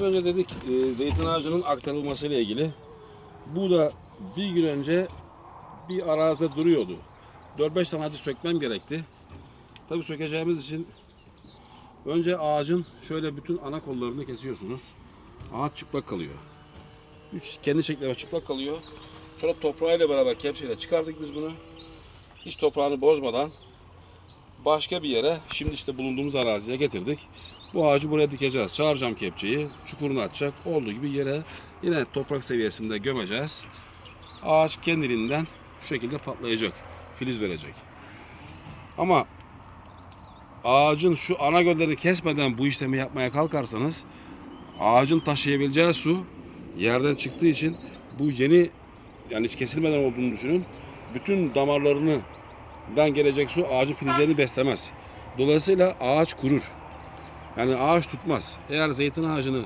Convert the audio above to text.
Az önce dedik e, zeytin ağacının aktarılması ile ilgili. Bu da bir gün önce bir arazide duruyordu. 4-5 tane ağacı sökmem gerekti. Tabii sökeceğimiz için önce ağacın şöyle bütün ana kollarını kesiyorsunuz. Ağaç çıplak kalıyor. Üç kendi şekline çıplak kalıyor. Sonra toprağıyla beraber kepçeyle çıkardık biz bunu. Hiç toprağını bozmadan başka bir yere şimdi işte bulunduğumuz araziye getirdik. Bu ağacı buraya dikeceğiz. Çağıracağım kepçeyi. Çukurunu açacak. Olduğu gibi yere yine toprak seviyesinde gömeceğiz. Ağaç kendiliğinden şu şekilde patlayacak. Filiz verecek. Ama ağacın şu ana göllerini kesmeden bu işlemi yapmaya kalkarsanız ağacın taşıyabileceği su yerden çıktığı için bu yeni yani hiç kesilmeden olduğunu düşünün. Bütün damarlarını dan gelecek su ağacın filizlerini beslemez. Dolayısıyla ağaç kurur. Yani ağaç tutmaz. Eğer zeytin ağacını